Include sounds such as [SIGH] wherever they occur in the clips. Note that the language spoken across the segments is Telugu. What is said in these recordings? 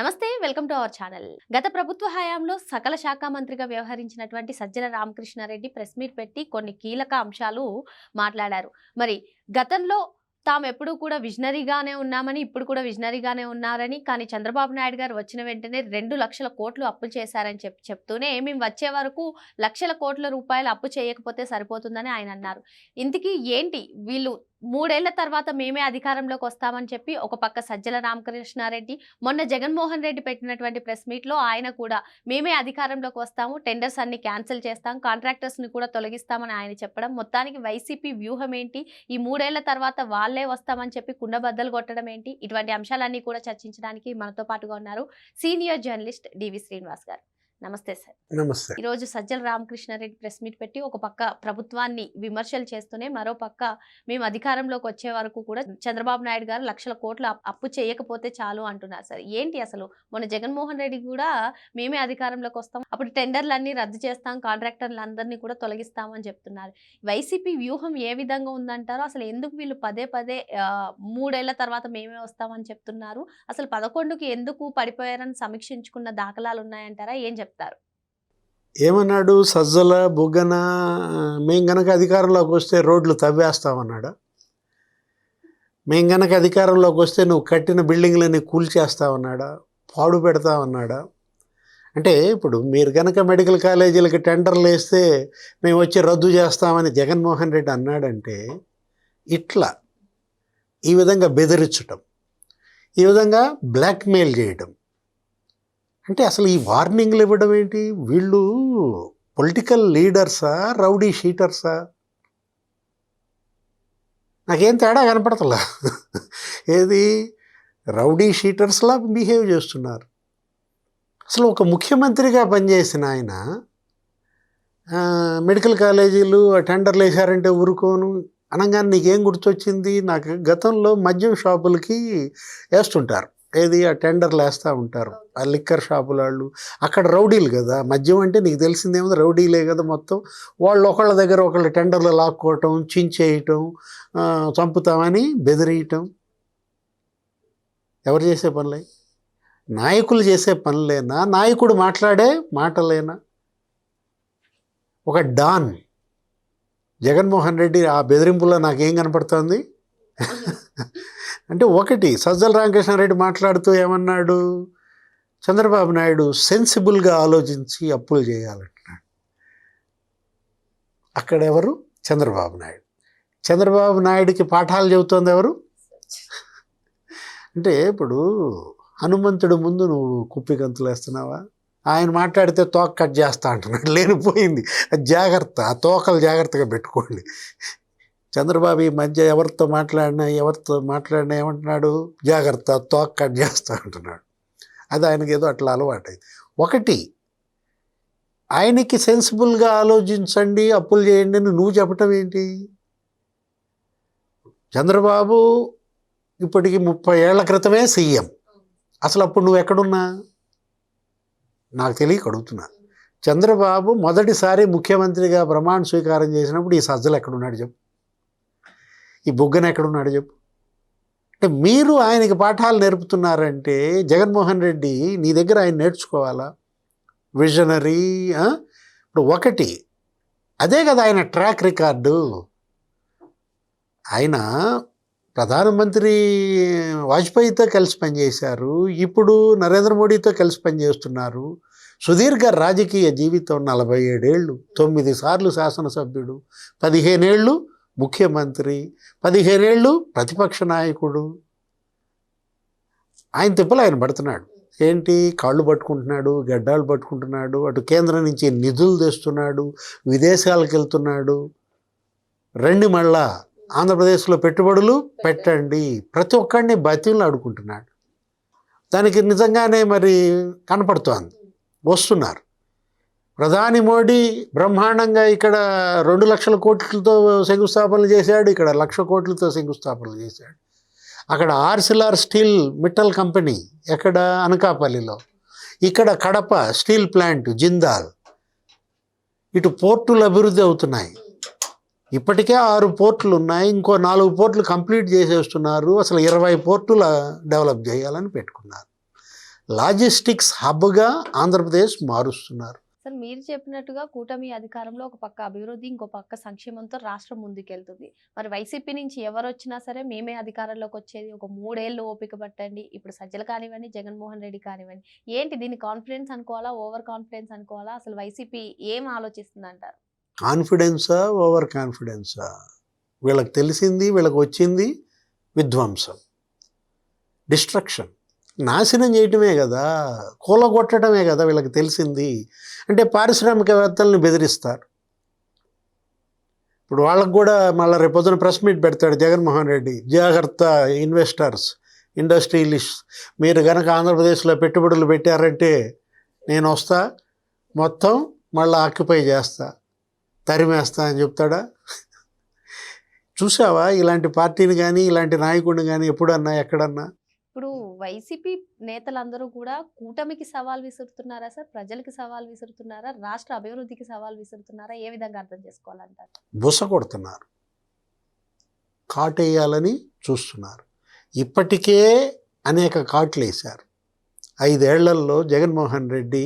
నమస్తే వెల్కమ్ టు అవర్ ఛానల్. గత ప్రభుత్వ హయాంలో సకల శాఖ మంత్రిగా వ్యవహరించినటువంటి సజ్జల రామకృష్ణారెడ్డి ప్రెస్ మీట్ పెట్టి కొన్ని కీలక అంశాలు మాట్లాడారు. మరి గతంలో తాము ఎప్పుడూ కూడా విజనరీగానే ఉన్నామని ఇప్పుడు కూడా విజనరీగానే ఉన్నారని కానీ చంద్రబాబు నాయుడు గారు వచ్చిన వెంటనే రెండు లక్షల కోట్లు అప్పు చేశారని చెప్పి చెప్తూనే మేము వచ్చే వరకు లక్షల కోట్ల రూపాయలు అప్పు చేయకపోతే సరిపోతుందని ఆయన అన్నారు. ఇంతకీ ఏంటి? వీళ్ళు మూడేళ్ళ తర్వాత మేమే అధికారంలోకి వస్తామని చెప్పి ఒక పక్క సజ్జల రామకృష్ణారెడ్డి మొన్న జగన్మోహన్ రెడ్డి పెట్టినటువంటి ప్రెస్ మీట్లో ఆయన కూడా మేమే అధికారంలోకి వస్తాము టెండర్స్ అన్ని క్యాన్సిల్ చేస్తాం కాంట్రాక్టర్స్ని కూడా తొలగిస్తామని ఆయన చెప్పడం మొత్తానికి వైసీపీ వ్యూహం ఏంటి? ఈ మూడేళ్ళ తర్వాత వాళ్ళే వస్తామని చెప్పి కుండబద్దలు కొట్టడం ఏంటి? ఇటువంటి అంశాలన్నీ కూడా చర్చించడానికి మనతో పాటుగా ఉన్నారు సీనియర్ జర్నలిస్ట్ డివి శ్రీనివాస్ గారు. నమస్తే సార్. నమస్తే. ఈరోజు సజ్జల రామకృష్ణారెడ్డి ప్రెస్ మీట్ పెట్టి ఒక పక్క ప్రభుత్వాన్ని విమర్శలు చేస్తూనే మరో పక్క మేము అధికారంలోకి వచ్చే వరకు కూడా చంద్రబాబు నాయుడు గారు లక్షల కోట్లు అప్- అప్పు చేయకపోతే చాలు అంటున్నారు సార్. ఏంటి అసలు? మొన్న జగన్మోహన్ రెడ్డి కూడా మేమే అధికారంలోకి వస్తాం అప్పుడు టెండర్లన్నీ రద్దు చేస్తాం కాంట్రాక్టర్లు అందరినీ కూడా తొలగిస్తామని చెప్తున్నారు. వైసీపీ వ్యూహం ఏ విధంగా ఉందంటారో? అసలు ఎందుకు వీళ్ళు పదే పదే మూడేళ్ళ తర్వాత మేమే వస్తామని చెప్తున్నారు? అసలు పదకొండుకి ఎందుకు పడిపోయారని సమీక్షించుకున్న దాఖలాలు ఉన్నాయంటారా? ఏం చెప్తారు? ఏమన్నాడు? సజ్జల బుగ్గన మేము గనక అధికారంలోకి వస్తే రోడ్లు తవ్వేస్తామన్నాడు మేము గనక అధికారంలోకి వస్తే నువ్వు కట్టిన బిల్డింగ్లని కూల్చేస్తావన్నాడా? పాడు పెడతామన్నాడా అంటే ఇప్పుడు మీరు గనక మెడికల్ కాలేజీలకి టెండర్లు వేస్తే మేము వచ్చి రద్దు చేస్తామని జగన్మోహన్ రెడ్డి అన్నాడంటే ఇట్లా ఈ విధంగా బెదిరించటం ఈ విధంగా బ్లాక్మెయిల్ చేయటం అంటే అసలు ఈ వార్నింగ్లు ఇవ్వడం ఏంటి? వీళ్ళు పొలిటికల్ లీడర్సా రౌడీ షీటర్సా? నాకేం తేడా కనపడతలా? ఏది? రౌడీ షీటర్స్లా బిహేవ్ చేస్తున్నారు. అసలు ఒక ముఖ్యమంత్రిగా పనిచేసిన ఆయన మెడికల్ కాలేజీలు టెండర్లు వేశారంటే ఊరుకోను. అనగానే నీకేం గుర్తొచ్చింది? నాకు గతంలో మద్యం షాపులకి వేస్తుంటారు. ఏది? ఆ టెండర్లు వేస్తూ ఉంటారు. ఆ లిక్కర్ షాపుల వాళ్ళు అక్కడ రౌడీలు కదా. మద్యం అంటే నీకు తెలిసిందేమో రౌడీలే కదా మొత్తం. వాళ్ళు ఒకళ్ళ దగ్గర ఒకళ్ళ టెండర్లు లాక్కోవటం చించేయటం చంపుతామని బెదిరియటం. ఎవరు చేసే పనులే? నాయకులు చేసే పనులేనా? నాయకుడు మాట్లాడే మాటలేనా? ఒక డాన్. జగన్మోహన్ రెడ్డి ఆ బెదిరింపులో నాకేం కనపడుతోంది? అంటే ఒకటి సజ్జల రామకృష్ణారెడ్డి మాట్లాడుతూ ఏమన్నాడు? చంద్రబాబు నాయుడు సెన్సిబుల్గా ఆలోచించి అప్పులు చేయాలంటున్నాడు. అక్కడ ఎవరు చంద్రబాబు నాయుడు. చంద్రబాబు నాయుడికి పాఠాలు చెబుతోంది ఎవరు? అంటే ఇప్పుడు హనుమంతుడు ముందు నువ్వు కుప్పి వేస్తున్నావా? ఆయన మాట్లాడితే తోక కట్ చేస్తా అంటున్నాడు. లేనిపోయింది. జాగ్రత్త ఆ తోకలు జాగ్రత్తగా పెట్టుకోండి. చంద్రబాబు ఈ మధ్య ఎవరితో మాట్లాడినా ఎవరితో మాట్లాడినా ఏమంటున్నాడు? జాగ్రత్త తోక్ కట్ చేస్తా అంటున్నాడు. అది ఆయనకి ఏదో అట్లా అలవాటైంది. ఒకటి ఆయనకి సెన్సిబుల్గా ఆలోచించండి అప్పులు చేయండి అని నువ్వు చెప్పటం ఏంటి? చంద్రబాబు ఇప్పటికి ముప్పై ఏళ్ళ క్రితమే సీఎం. అసలు అప్పుడు నువ్వు ఎక్కడున్నా? నాకు తెలియక అడుగుతున్నా. చంద్రబాబు మొదటిసారి ముఖ్యమంత్రిగా ప్రమాణ స్వీకారం చేసినప్పుడు ఈ సజ్జలు ఎక్కడున్నాడు చెప్పు. ఈ బుగ్గన ఎక్కడున్నాడు చెప్పు. అంటే మీరు ఆయనకి పాఠాలు నేర్పుతున్నారంటే జగన్మోహన్ రెడ్డి నీ దగ్గర ఆయన నేర్చుకోవాలా? విజనరీ ఇప్పుడు ఒకటి అదే కదా ఆయన ట్రాక్ రికార్డు. ఆయన ప్రధానమంత్రి వాజ్పేయితో కలిసి పనిచేశారు. ఇప్పుడు నరేంద్ర మోడీతో కలిసి పనిచేస్తున్నారు. సుదీర్ఘ రాజకీయ జీవితం నలభై ఏడేళ్ళు తొమ్మిది సార్లు శాసనసభ్యుడు పదిహేనేళ్ళు ముఖ్యమంత్రి పదిహేనేళ్ళు ప్రతిపక్ష నాయకుడు. ఆయన తిప్పలు ఆయన పడుతున్నాడు. ఏంటి? కాళ్ళు పట్టుకుంటున్నాడు గడ్డాలు పట్టుకుంటున్నాడు అటు కేంద్రం నుంచి నిధులు తెస్తున్నాడు విదేశాలకు వెళ్తున్నాడు. రండి మళ్ళా ఆంధ్రప్రదేశ్లో పెట్టుబడులు పెట్టండి. ప్రతి ఒక్కడిని బతిలు ఆడుకుంటున్నాడు దానికి నిజంగానే మరి కనపడుతోంది. వస్తున్నారు. ప్రధాని మోడీ బ్రహ్మాండంగా ఇక్కడ రెండు లక్షల కోట్లతో శంకుస్థాపనలు చేశాడు ఇక్కడ లక్ష కోట్లతో శంకుస్థాపనలు చేశాడు. అక్కడ ఆర్సిలార్ స్టీల్ మిట్టల్ కంపెనీ ఎక్కడ? అనకాపల్లిలో. ఇక్కడ కడప స్టీల్ ప్లాంట్ జిందాల్. ఇటు పోర్టులు అభివృద్ధి అవుతున్నాయి. ఇప్పటికే ఆరు పోర్టులు ఉన్నాయి ఇంకో నాలుగు పోర్టులు కంప్లీట్ చేసేస్తున్నారు. అసలు ఇరవై పోర్టుల డెవలప్ చేయాలని పెట్టుకున్నారు. లాజిస్టిక్స్ హబ్గా ఆంధ్రప్రదేశ్ మారుస్తున్నారు. సార్ మీరు చెప్పినట్టుగా కూటమి అధికారంలో ఒక పక్క అభివృద్ధి ఇంకో పక్క సంక్షేమంతో రాష్ట్రం ముందుకెళ్తుంది. మరి వైసీపీ నుంచి ఎవరు వచ్చినా సరే మేమే అధికారంలోకి వచ్చేది. ఒక మూడేళ్ళు ఓపిక పట్టండి. ఇప్పుడు సజ్జలు కానివ్వండి జగన్మోహన్ రెడ్డి కానివ్వండి. ఏంటి దీన్ని కాన్ఫిడెన్స్ అనుకోవాలా ఓవర్ కాన్ఫిడెన్స్ అనుకోవాలా? అసలు వైసీపీ ఏం ఆలోచిస్తుంది అంటారు కాన్ఫిడెన్సా ఓవర్ కాన్ఫిడెన్సా? వీళ్ళకి తెలిసింది వీళ్ళకి వచ్చింది విధ్వంసం. డిస్ట్రక్షన్. నాశనం చేయటమే కదా కూలగొట్టడమే కదా వీళ్ళకి తెలిసింది. అంటే పారిశ్రామికవేత్తల్ని బెదిరిస్తారు. ఇప్పుడు వాళ్ళకు కూడా మళ్ళీ రేపొద్దున ప్రెస్ మీట్ పెడతాడు జగన్మోహన్ రెడ్డి జాగ్రత్త ఇన్వెస్టర్స్ ఇండస్ట్రియలిస్ట్. మీరు కనుక ఆంధ్రప్రదేశ్లో పెట్టుబడులు పెట్టారంటే నేను వస్తా మొత్తం మళ్ళీ ఆక్యుపై చేస్తా తరిమేస్తా అని చెప్తాడా? చూసావా? ఇలాంటి పార్టీని కానీ ఇలాంటి నాయకుడిని కానీ ఎప్పుడన్నా ఎక్కడన్నా? వైసీపీ నేతలందరూ కూడా కూటమికి సవాల్ విసురుతున్నారా సార్? ప్రజలకి సవాల్ విసురుతున్నారా? రాష్ట్ర అభివృద్ధికి సవాల్ విసురుతున్నారా? ఏ విధంగా అర్థం చేసుకోవాలంటారు? బుస కొడుతున్నారు. కాటేయాలని చూస్తున్నారు. ఇప్పటికే అనేక కాట్లు వేశారు. ఐదేళ్ళలో జగన్మోహన్ రెడ్డి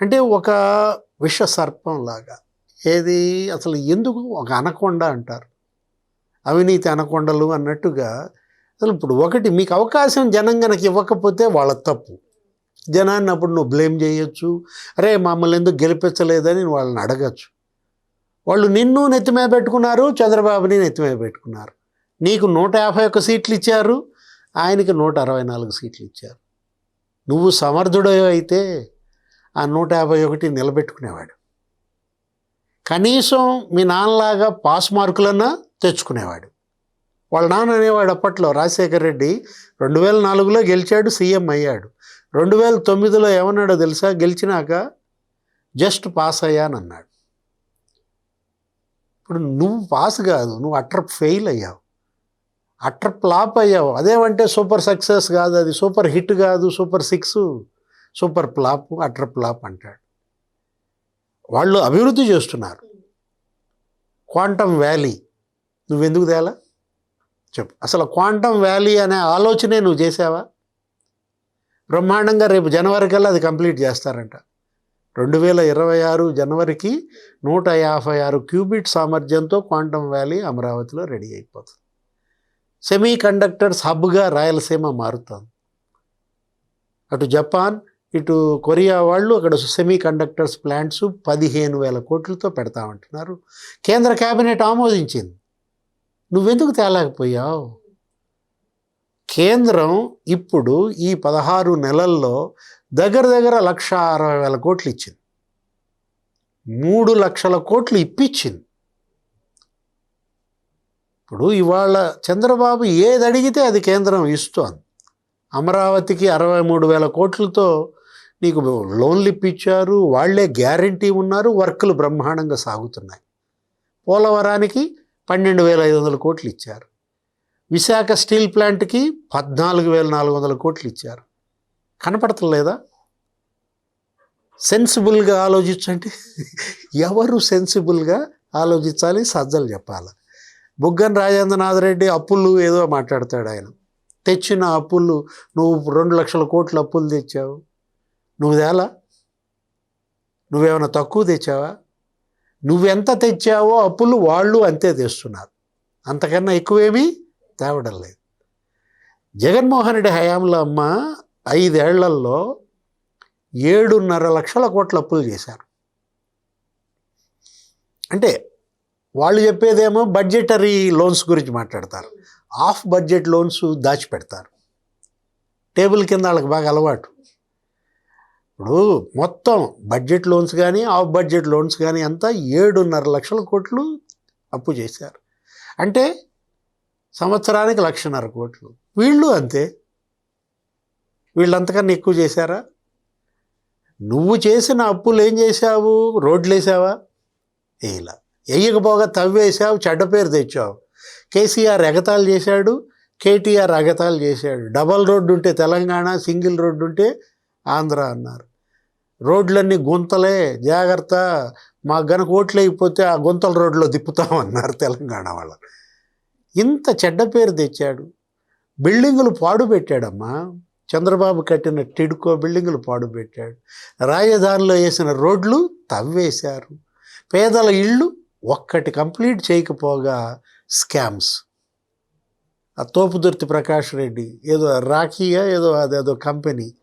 అంటే ఒక విష సర్పంలాగా ఏది అసలు ఎందుకు ఒక అనకొండ అంటారు? అవినీతి అనకొండలు అన్నట్టుగా అసలు ఇప్పుడు ఒకటి మీకు అవకాశం జనం కనుక ఇవ్వకపోతే వాళ్ళ తప్పు. జనాన్ని అప్పుడు నువ్వు బ్లేమ్ చేయొచ్చు. అరే మమ్మల్ని ఎందుకు గెలిపించలేదని వాళ్ళని అడగచ్చు. వాళ్ళు నిన్ను నెత్తిమే పెట్టుకున్నారు చంద్రబాబుని నెత్తిమే పెట్టుకున్నారు. నీకు నూట యాభై ఒక్క సీట్లు ఇచ్చారు ఆయనకి నూట అరవై నాలుగు సీట్లు ఇచ్చారు. నువ్వు సమర్థుడు అయితే ఆ నూట యాభై ఒకటి నిలబెట్టుకునేవాడు. కనీసం మీ నాన్నలాగా పాస్ మార్కులన్నా తెచ్చుకునేవాడు. వాళ్ళ నాన్న అనేవాడు అప్పట్లో రాజశేఖర్ రెడ్డి రెండు వేల నాలుగులో గెలిచాడు సీఎం అయ్యాడు. రెండు వేల తొమ్మిదిలో ఏమన్నాడో తెలుసా? గెలిచినాక జస్ట్ పాస్ అయ్యాను అన్నాడు ఇప్పుడు నువ్వు పాస్ కాదు నువ్వు అట్ర ఫెయిల్ అయ్యావు. అట్ర ప్లాప్ అయ్యావు. అదేమంటే సూపర్ సక్సెస్ కాదు అది సూపర్ హిట్ కాదు super six super flop అట్ర flop అంటాడు. వాళ్ళు అభివృద్ధి చేస్తున్నారు. Quantum valley. నువ్వెందుకు తేలా? చెప్పు. అసలు క్వాంటమ్ వ్యాలీ అనే ఆలోచనే నువ్వు చేసావా? బ్రహ్మాండంగా రేపు జనవరి కల్లా అది కంప్లీట్ చేస్తారంట. రెండు వేల ఇరవై ఆరు జనవరికి నూట యాభై ఆరు క్యూబిట్ సామర్థ్యంతో క్వాంటమ్ వ్యాలీ అమరావతిలో రెడీ అయిపోతుంది. సెమీ కండక్టర్స్ హబ్గా రాయలసీమ మారుతుంది. అటు జపాన్ ఇటు కొరియా వాళ్ళు అక్కడ సెమీ కండక్టర్స్ ప్లాంట్స్ పదిహేను వేల కోట్లతో పెడతామంటున్నారు. కేంద్ర కేబినెట్ ఆమోదించింది. నువ్వెందుకు తేలేకపోయావు? కేంద్రం ఇప్పుడు ఈ పదహారు నెలల్లో దగ్గర దగ్గర లక్ష అరవై వేల కోట్లు ఇచ్చింది. మూడు లక్షల కోట్లు ఇప్పించింది ఇప్పుడు ఇవాళ చంద్రబాబు ఏది అడిగితే అది కేంద్రం ఇస్తోంది. అమరావతికి అరవై మూడు వేల కోట్లతో నీకు లోన్లు ఇప్పించారు వాళ్ళే గ్యారంటీ ఉన్నారు వర్కులు బ్రహ్మాండంగా సాగుతున్నాయి. పోలవరానికి పన్నెండు వేల ఐదు వందల కోట్లు ఇచ్చారు విశాఖ స్టీల్ ప్లాంట్కి పద్నాలుగు వేల నాలుగు వందల కోట్లు ఇచ్చారు కనపడతలేదా? సెన్సిబుల్గా ఆలోచించండి. ఎవరు సెన్సిబుల్గా ఆలోచించాలి? సజ్జలు చెప్పాలి. బుగ్గన్ రాజేంద్రనాథ్ రెడ్డి అప్పులు ఏదో మాట్లాడతాడు ఆయన. తెచ్చిన అప్పులు నువ్వు రెండు లక్షల కోట్లు అప్పులు తెచ్చావు. నువ్వు తేలా? నువ్వేమైనా తక్కువ తెచ్చావా? నువ్వెంత తెచ్చావో అప్పులు వాళ్ళు అంతే తెస్తున్నారు. అంతకన్నా ఎక్కువేమీ తేవడం లేదు. జగన్మోహన్ రెడ్డి హయాంలో అమ్మ ఐదేళ్ళలో ఏడున్నర లక్షల కోట్ల అప్పులు చేశారు. అంటే వాళ్ళు చెప్పేదేమో బడ్జెటరీ లోన్స్ గురించి మాట్లాడతారు. ఆఫ్ బడ్జెట్ లోన్స్ దాచిపెడతారు. టేబుల్ కింద వాళ్ళకి బాగా అలవాటు. ఇప్పుడు మొత్తం బడ్జెట్ లోన్స్ కానీ ఆఫ్ బడ్జెట్ లోన్స్ కానీ అంతా ఏడున్నర లక్షల కోట్లు అప్పు చేశారు. అంటే సంవత్సరానికి లక్షన్నర కోట్లు. వీళ్ళు అంతే. వీళ్ళంతకన్నా ఎక్కువ చేశారా? నువ్వు చేసిన అప్పులు ఏం చేశావు? రోడ్లు వేసావా వేయలా వేయకపోగా తవ్వేసావు చెడ్డ పేరు తెచ్చావు. కేసీఆర్ ఎగతాలు చేశాడు కేటీఆర్ ఎగతాలు చేశాడు. డబల్ రోడ్డు ఉంటే తెలంగాణ సింగిల్ రోడ్డు ఉంటే ఆంధ్ర అన్నారు. రోడ్లన్నీ గుంతలే జాగ్రత్త మాకు గనక ఓట్లు అయిపోతే ఆ గుంతల రోడ్లో తిప్పుతామన్నారు తెలంగాణ వాళ్ళు. ఇంత చెడ్డ పేరు తెచ్చాడు. బిల్డింగులు పాడు పెట్టాడమ్మా. చంద్రబాబు కట్టిన టిడ్కో బిల్డింగులు పాడు పెట్టాడు. రాజధానిలో వేసిన రోడ్లు తవ్వేశారు. పేదల ఇళ్ళు ఒక్కటి కంప్లీట్ చేయకపోగా స్కామ్స్. ఆ తోపుదుర్తి ప్రకాష్ రెడ్డి ఏదో రాఖీయా ఏదో అదేదో కంపెనీ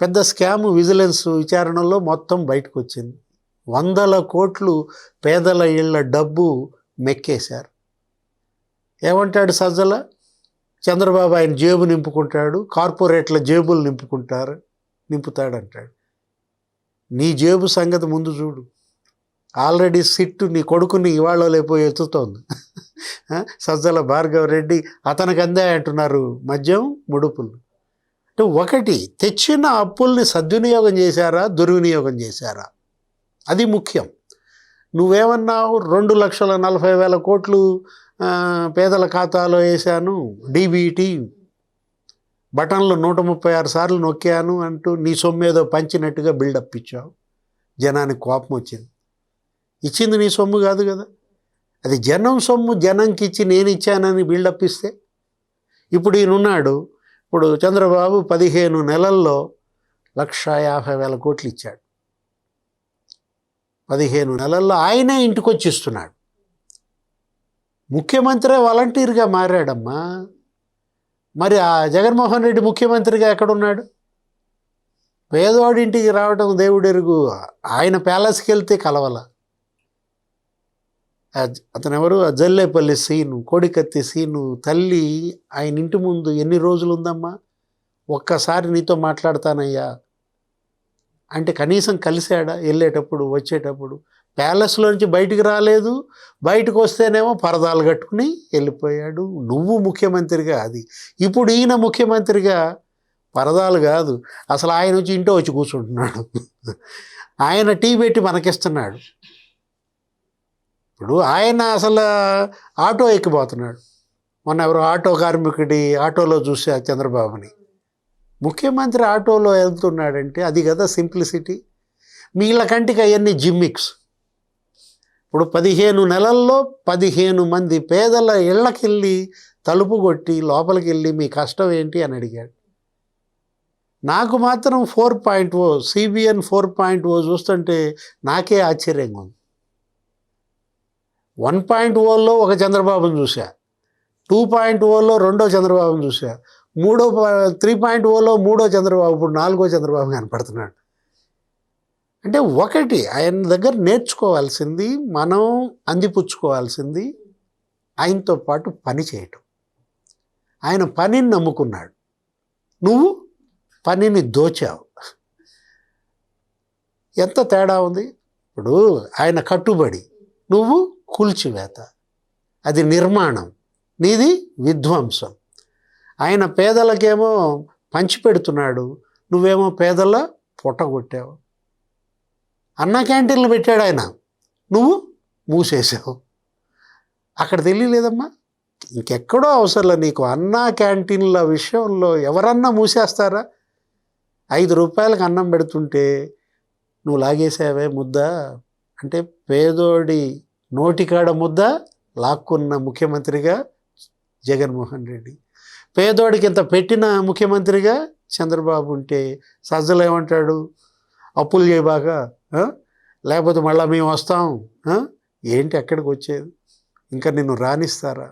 పెద్ద స్కామ్ విజిలెన్స్ విచారణలో మొత్తం బయటకు వచ్చింది వందల కోట్లు పేదల ఇళ్ళ డబ్బు మెక్కేశారు. ఏమంటాడు సజ్జల? చంద్రబాబు ఆయన జేబు నింపుకుంటాడు కార్పొరేట్ల జేబులు నింపుకుంటారు నింపుతాడంటాడు. నీ జేబు సంగతి ముందు చూడు. ఆల్రెడీ సిట్టు నీ కొడుకుని ఇవాళ లేకపోయి ఎత్తుతోంది. [LAUGHS] సజ్జల భార్గవ రెడ్డి అతనికి అందే అంటున్నారు మద్యం ముడుపులు. అంటే ఒకటి తెచ్చిన అప్పుల్ని సద్వినియోగం చేశారా? దుర్వినియోగం చేశారా? అది ముఖ్యం. నువ్వేమన్నావు? రెండు లక్షల నలభై వేల కోట్లు పేదల ఖాతాలో వేశాను డీబీటీ బటన్లు నూట ముప్పై ఆరు సార్లు నొక్కాను అంటూ నీ సొమ్మేదో పంచినట్టుగా బిల్డప్ ఇచ్చావు. జనానికి కోపం వచ్చింది. ఇచ్చింది నీ సొమ్ము కాదు కదా. అది జనం సొమ్ము జనంకి ఇచ్చి నేను ఇచ్చానని బిల్డప్ ఇస్తే ఇప్పుడు ఈయనున్నాడు ఇప్పుడు చంద్రబాబు పదిహేను నెలల్లో లక్ష యాభై వేల కోట్లు ఇచ్చాడు. పదిహేను నెలల్లో ఆయనే ఇంటికొచ్చి ఇస్తున్నాడు ముఖ్యమంత్రే వాలంటీర్గా మారాడమ్మా. మరి ఆ జగన్మోహన్ రెడ్డి ముఖ్యమంత్రిగా ఎక్కడున్నాడు? పేదవాడింటికి రావడం దేవుడెరుగు. ఆయన ప్యాలెస్కి వెళ్తే కలవల. అతను ఎవరు ఆ జల్లేపల్లి సీను కోడికత్తి సీను తల్లి ఆయన ఇంటి ముందు ఎన్ని రోజులు ఉందమ్మా ఒక్కసారి నీతో మాట్లాడతానయ్యా. అంటే కనీసం కలిశాడా? వెళ్ళేటప్పుడు వచ్చేటప్పుడు. ప్యాలెస్లోంచి బయటికి రాలేదు. బయటకు వస్తేనేమో పరదాలు కట్టుకుని వెళ్ళిపోయాడు. నువ్వు ముఖ్యమంత్రిగా అది. ఇప్పుడు ఈయన ముఖ్యమంత్రిగా పరదాలు కాదు. అసలు ఆయన వచ్చి ఇంట్లో వచ్చి కూర్చుంటున్నాడు. ఆయన టీ పెట్టి మనకిస్తున్నాడు. ఇప్పుడు ఆయన అసలు ఆటో ఎక్కిపోతున్నాడు. మొన్న ఎవరో ఆటో కార్మికుడి ఆటోలో చూసే చంద్రబాబుని. ముఖ్యమంత్రి ఆటోలో వెళ్తున్నాడంటే అది కదా సింప్లిసిటీ. మిగిలిన కంటికి అవన్నీ జిమ్మిక్స్. ఇప్పుడు పదిహేను నెలల్లో పదిహేను మంది పేదల ఇళ్ళకెళ్ళి తలుపు కొట్టి లోపలికి వెళ్ళి మీ కష్టం ఏంటి అని అడిగాడు. నాకు మాత్రం four point O CBN four point O చూస్తుంటే నాకే ఆశ్చర్యంగా ఉంది. వన్ పాయింట్ ఓలో ఒక చంద్రబాబుని చూసా టూ పాయింట్ ఓలో రెండో చంద్రబాబుని చూసా మూడో త్రీ పాయింట్ ఓలో మూడో చంద్రబాబు ఇప్పుడు నాలుగో చంద్రబాబు కనపడుతున్నాడు. అంటే ఒకటి ఆయన దగ్గర నేర్చుకోవాల్సింది మనం అందిపుచ్చుకోవాల్సింది ఆయనతో పాటు పని చేయటం. ఆయన పనిని నమ్ముకున్నాడు. నువ్వు పనిని దోచావు. ఎంత తేడా ఉంది? ఇప్పుడు ఆయన కట్టుబడి. నువ్వు కూల్చివేత. అది నిర్మాణం. నీది విధ్వంసం. ఆయన పేదలకేమో పంచిపెడుతున్నాడు నువ్వేమో పేదల పొట్టగొట్టావు అన్న క్యాంటీన్లు పెట్టాడు ఆయన. నువ్వు మూసేసావు. అక్కడ తెలియలేదమ్మా? ఇంకెక్కడో అవసరంలే నీకు. అన్న క్యాంటీన్ల విషయంలో ఎవరన్నా మూసేస్తారా? ఐదు రూపాయలకు అన్నం పెడుతుంటే నువ్వు లాగేసావే ముద్ద? అంటే పేదోడి నోటికాడ ముద్ద లాక్కున్న ముఖ్యమంత్రిగా జగన్మోహన్ రెడ్డి. పేదోడికి ఇంత పెట్టిన ముఖ్యమంత్రిగా చంద్రబాబు ఉంటే సజ్జలు ఏమంటాడు? అప్పులు చేయబాక లేకపోతే మళ్ళీ మేము వస్తాం ఏంటి ఎక్కడికి వచ్చేది? ఇంకా నిన్ను రానిస్తారా?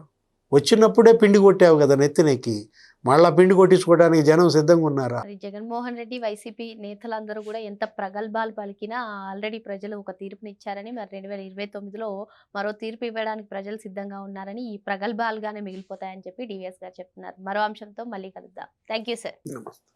వచ్చినప్పుడే పిండి కొట్టావు కదా నెత్తినెక్కి మళ్ళా పిండి కొట్టించుకోవడానికి జనం సిద్ధంగా ఉన్నారా? జగన్మోహన్ రెడ్డి వైసీపీ నేతలందరూ కూడా ఎంత ప్రగల్భాలు పలికినా ఆల్రెడీ ప్రజలు ఒక తీర్పునిచ్చారని మరి రెండు వేల ఇరవై తొమ్మిదిలో మరో తీర్పు ఇవ్వడానికి ప్రజలు సిద్ధంగా ఉన్నారని ఈ ప్రగల్భాలుగానే మిగిలిపోతాయని చెప్పి డివిఎస్ గారు చెప్తున్నారు. మరో అంశంతో మళ్ళీ కలుద్దాం. Thank you sir